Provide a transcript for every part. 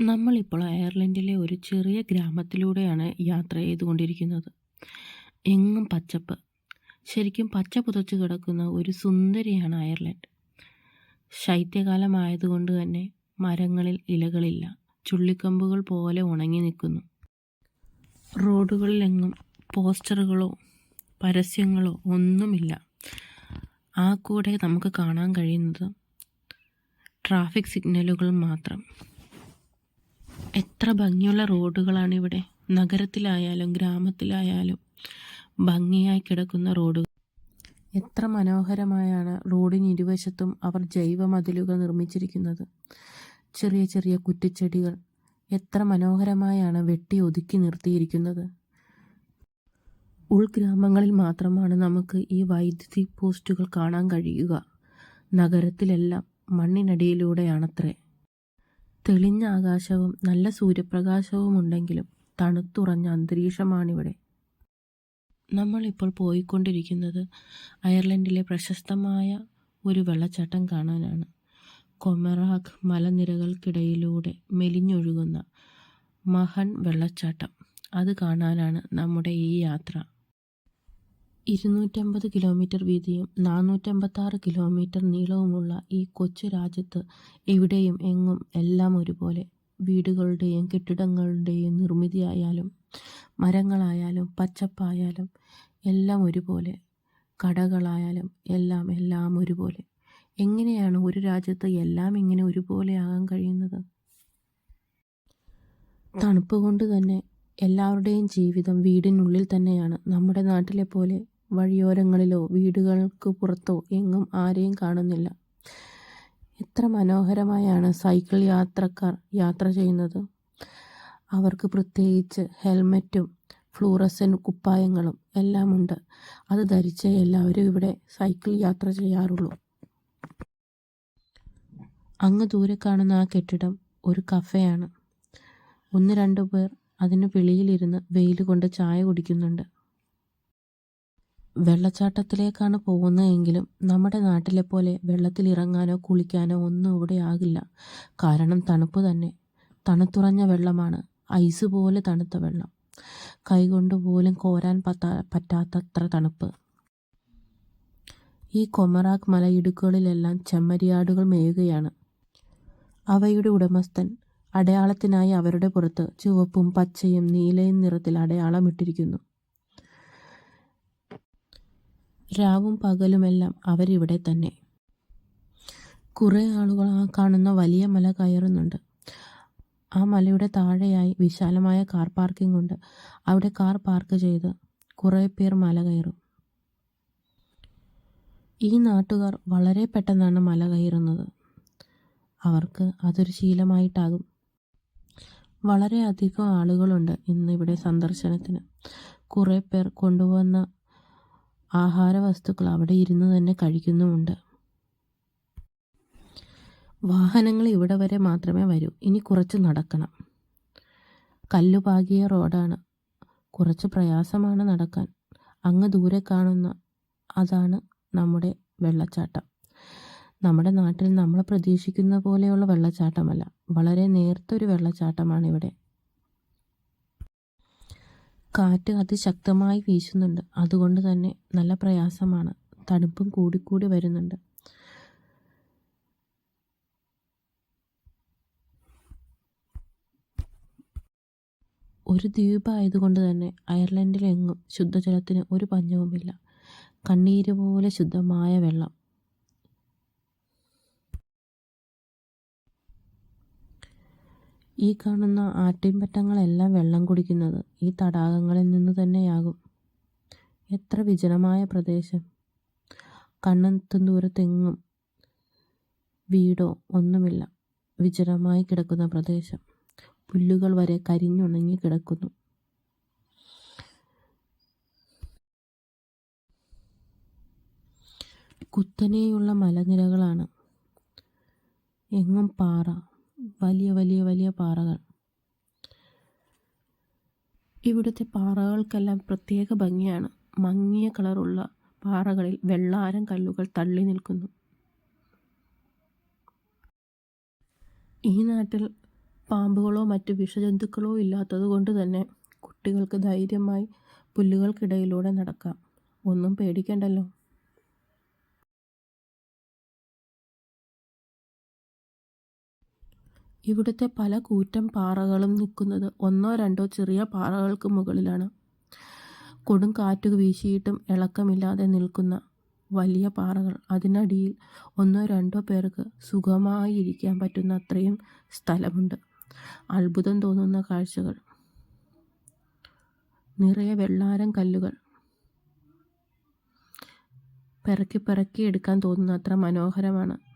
നമ്മളിപ്പോൾ അയർലൻഡിലെ ഒരു ചെറിയ ഗ്രാമത്തിലൂടെയാണ് യാത്ര ചെയ്തുകൊണ്ടിരിക്കുന്നത്. എങ്ങും പച്ചപ്പ്. ശരിക്കും പച്ച പുതച്ചു കിടക്കുന്ന ഒരു സുന്ദരിയാണ് അയർലൻഡ്. ശൈത്യകാലമായതുകൊണ്ട് തന്നെ മരങ്ങളിൽ ഇലകളില്ല. ചുള്ളിക്കമ്പുകൾ പോലെ ഉണങ്ങി നിൽക്കുന്നു. റോഡുകളിലെങ്ങും പോസ്റ്ററുകളോ പരസ്യങ്ങളോ ഒന്നുമില്ല. ആ കൂടെ നമുക്ക് കാണാൻ കഴിയുന്നത് ട്രാഫിക് സിഗ്നലുകൾ മാത്രം. എത്ര ഭംഗിയുള്ള റോഡുകളാണ് ഇവിടെ നഗരത്തിലായാലും ഗ്രാമത്തിലായാലും ഭംഗിയായി കിടക്കുന്ന റോഡുകൾ. എത്ര മനോഹരമായാണ് റോഡിന് ഇരുവശത്തും അവർ ജൈവ മതിലുകൾ നിർമ്മിച്ചിരിക്കുന്നത്. ചെറിയ ചെറിയ കുറ്റിച്ചെടികൾ എത്ര മനോഹരമായാണ് വെട്ടി ഒതുക്കി നിർത്തിയിരിക്കുന്നത്. ഉൾഗ്രാമങ്ങളിൽ മാത്രമാണ് നമുക്ക് ഈ വൈദ്യുതി പോസ്റ്റുകൾ കാണാൻ കഴിയുക. നഗരത്തിലെല്ലാം മണ്ണിനടിയിലൂടെയാണത്രേ. തെളിഞ്ഞ ആകാശവും നല്ല സൂര്യപ്രകാശവും ഉണ്ടെങ്കിലും തണുത്തുറഞ്ഞ അന്തരീക്ഷമാണിവിടെ. നമ്മളിപ്പോൾ പോയിക്കൊണ്ടിരിക്കുന്നത് അയർലൻഡിലെ പ്രശസ്തമായ ഒരു വെള്ളച്ചാട്ടം കാണാനാണ്. കൊമറാഖ് മലനിരകൾക്കിടയിലൂടെ മെലിഞ്ഞൊഴുകുന്ന മഹൻ വെള്ളച്ചാട്ടം. അത് കാണാനാണ് നമ്മുടെ ഈ യാത്ര. ഇരുന്നൂറ്റമ്പത് കിലോമീറ്റർ വീതിയും നാനൂറ്റമ്പത്താറ് കിലോമീറ്റർ നീളവുമുള്ള ഈ കൊച്ചു രാജ്യത്ത് എവിടെയും എങ്ങും എല്ലാം ഒരുപോലെ. വീടുകളുടെയും കെട്ടിടങ്ങളുടെയും നിർമ്മിതിയായാലും മരങ്ങളായാലും പച്ചപ്പായാലും എല്ലാം ഒരുപോലെ. കടകളായാലും എല്ലാം എല്ലാം ഒരുപോലെ. എങ്ങനെയാണ് ഒരു രാജ്യത്ത് എല്ലാം ഇങ്ങനെ ഒരുപോലെ ആകാൻ കഴിയുന്നത്? തണുപ്പ് കൊണ്ട് തന്നെ എല്ലാവരുടെയും ജീവിതം വീടിനുള്ളിൽ തന്നെയാണ്. നമ്മുടെ നാട്ടിലെപ്പോലെ വഴിയോരങ്ങളിലോ വീടുകൾക്ക് പുറത്തോ എങ്ങും ആരെയും കാണുന്നില്ല. എത്ര മനോഹരമായാണ് സൈക്കിൾ യാത്രക്കാർ യാത്ര ചെയ്യുന്നത്. അവർക്ക് പ്രത്യേകിച്ച് ഹെൽമറ്റും ഫ്ലൂറസൻ കുപ്പായങ്ങളും എല്ലാമുണ്ട്. അത് ധരിച്ച് എല്ലാവരും ഇവിടെ സൈക്കിൾ യാത്ര ചെയ്യാറുള്ളൂ. അങ്ങ് ദൂരെ കാണുന്ന ആ കെട്ടിടം ഒരു കഫേയാണ്. ഒന്ന് രണ്ടു പേർ അതിന് വെളിയിലിരുന്ന് വെയിൽ കൊണ്ട് ചായ കുടിക്കുന്നുണ്ട്. വെള്ളച്ചാട്ടത്തിലേക്കാണ് പോകുന്നതെങ്കിലും നമ്മുടെ നാട്ടിലെ പോലെ വെള്ളത്തിൽ ഇറങ്ങാനോ കുളിക്കാനോ ഒന്നും ഇവിടെ ആകില്ല. കാരണം തണുപ്പ് തന്നെ. തണുത്തുറഞ്ഞ വെള്ളമാണ്. ഐസ് പോലെ തണുത്ത വെള്ളം. കൈകൊണ്ട് പോലും കോരാൻ പറ്റാത്തത്ര തണുപ്പ്. ഈ കൊമറാക് മലയിടുക്കുകളിലെല്ലാം ചെമ്മരിയാടുകൾ മേയുകയാണ്. അവയുടെ ഉടമസ്ഥൻ അടയാളത്തിനായി അവരുടെ പുറത്ത് ചുവപ്പും പച്ചയും നീലയും നിറത്തിൽ അടയാളമിട്ടിരിക്കുന്നു. രാവും പകലുമെല്ലാം അവരിവിടെ തന്നെ. കുറേ ആളുകൾ ആ കാണുന്ന വലിയ മല കയറുന്നുണ്ട്. ആ മലയുടെ താഴെയായി വിശാലമായ കാർ പാർക്കിംഗ് ഉണ്ട്. അവിടെ കാർ പാർക്ക് ചെയ്ത് കുറേ പേർ മല കയറും. ഈ നാട്ടുകാർ വളരെ പെട്ടെന്നാണ് മല കയറുന്നത്. അവർക്ക് അതൊരു ശീലമായിട്ടാകും. വളരെയധികം ആളുകളുണ്ട് ഇന്ന് ഇവിടെ സന്ദർശനത്തിന്. കുറേ പേർ കൊണ്ടുവന്ന ആഹാരവസ്തുക്കൾ അവിടെ ഇരുന്ന് തന്നെ കഴിക്കുന്നുമുണ്ട്. വാഹനങ്ങൾ ഇവിടെ വരെ മാത്രമേ വരൂ. ഇനി കുറച്ച് നടക്കണം. കല്ലുപാകിയ റോഡാണ്. കുറച്ച് പ്രയാസമാണ് നടക്കാൻ. അങ്ങ് ദൂരെ കാണുന്ന അതാണ് നമ്മുടെ വെള്ളച്ചാട്ടം. നമ്മുടെ നാട്ടിൽ നമ്മൾ പ്രതീക്ഷിക്കുന്ന പോലെയുള്ള വെള്ളച്ചാട്ടമല്ല. വളരെ നേർത്ത ഒരു വെള്ളച്ചാട്ടമാണിവിടെ. കാറ്റ് അതിശക്തമായി വീശുന്നുണ്ട്. അതുകൊണ്ട് തന്നെ നല്ല പ്രയാസമാണ്. തണുപ്പും കൂടിക്കൂടി വരുന്നുണ്ട്. ഒരു ദ്വീപ് ആയതുകൊണ്ട് തന്നെ അയർലൻഡിലെങ്ങും ശുദ്ധജലത്തിന് ഒരു പഞ്ഞവുമില്ല. കണ്ണീര് പോലെ ശുദ്ധമായ വെള്ളം. ഈ കാണുന്ന ആട്ടിൻപറ്റങ്ങളെല്ലാം വെള്ളം കുടിക്കുന്നത് ഈ തടാകങ്ങളിൽ നിന്ന് തന്നെയാകും. എത്ര വിജനമായ പ്രദേശം. കണ്ണെത്തും ദൂരത്തെങ്ങും വീടോ ഒന്നുമില്ല. വിജനമായി കിടക്കുന്ന പ്രദേശം. പുല്ലുകൾ വരെ കരിഞ്ഞുണങ്ങി കിടക്കുന്നു. കുത്തനെയുള്ള മലനിരകളാണ്. എങ്ങും പാറ. വലിയ വലിയ വലിയ പാറകൾ. ഇവിടുത്തെ പാറകൾക്കെല്ലാം പ്രത്യേക ഭംഗിയാണ്. മങ്ങിയ കളറുള്ള പാറകളിൽ വെള്ളാരം കല്ലുകൾ തള്ളി നിൽക്കുന്നു. ഈ നാട്ടിൽ പാമ്പുകളോ മറ്റ് വിഷജന്തുക്കളോ ഇല്ലാത്തത് കൊണ്ട് തന്നെ കുട്ടികൾക്ക് ധൈര്യമായി പുല്ലുകൾക്കിടയിലൂടെ നടക്കാം ഒന്നും പേടിക്കണ്ടല്ലോ ഇവിടുത്തെ പല കൂറ്റം പാറകളും നിൽക്കുന്നത് ഒന്നോ രണ്ടോ ചെറിയ പാറകൾക്ക് മുകളിലാണ്. കൊടും കാറ്റ് വീശിയിട്ടും ഇളക്കമില്ലാതെ നിൽക്കുന്ന വലിയ പാറകൾ. അതിനടിയിൽ ഒന്നോ രണ്ടോ പേർക്ക് സുഖമായി ഇരിക്കാൻ പറ്റുന്ന അത്രയും സ്ഥലമുണ്ട്. അത്ഭുതം തോന്നുന്ന കാഴ്ചകൾ. നിറയെ വെള്ളാരം കല്ലുകൾ. പിറക്കി പിറക്കി എടുക്കാൻ തോന്നുന്ന അത്ര മനോഹരമാണ്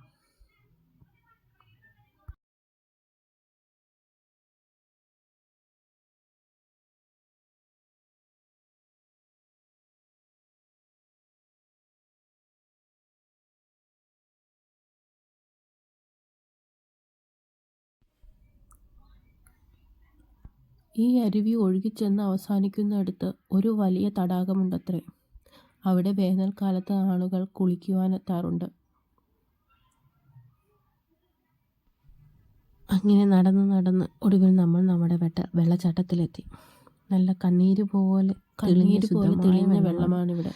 ഈ അരുവി ഒഴുകിച്ചെന്ന് അവസാനിക്കുന്നിടത്ത് ഒരു വലിയ തടാകമുണ്ടത്രേ. അവിടെ വേനൽക്കാലത്ത് ആളുകൾ കുളിക്കുവാനെത്താറുണ്ട്. അങ്ങനെ നടന്ന് നടന്ന് ഒടുവിൽ നമ്മൾ നമ്മുടെ വെട്ട വെള്ളച്ചാട്ടത്തിലെത്തി. നല്ല കണ്ണീര് പോലെ കണ്ണീര് പോലെ ശുദ്ധമായ തെളിഞ്ഞ വെള്ളമാണ്. വെള്ളമാണ് ഇവിടെ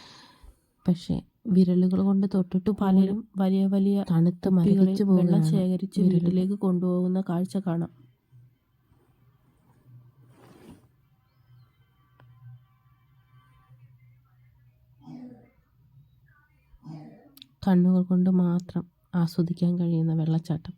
പക്ഷേ വിരലുകൾ കൊണ്ട് തൊട്ടിട്ട് പലരും വലിയ വലിയ തണുത്ത് കുപ്പികളിൽ പോകുന്ന വെള്ളം ശേഖരിച്ച്. വീട്ടിലേക്ക് കൊണ്ടുപോകുന്ന കാഴ്ച കാണാം. കണ്ണുകൾ കൊണ്ട് മാത്രം ആസ്വദിക്കാൻ കഴിയുന്ന വെള്ളച്ചാട്ടം.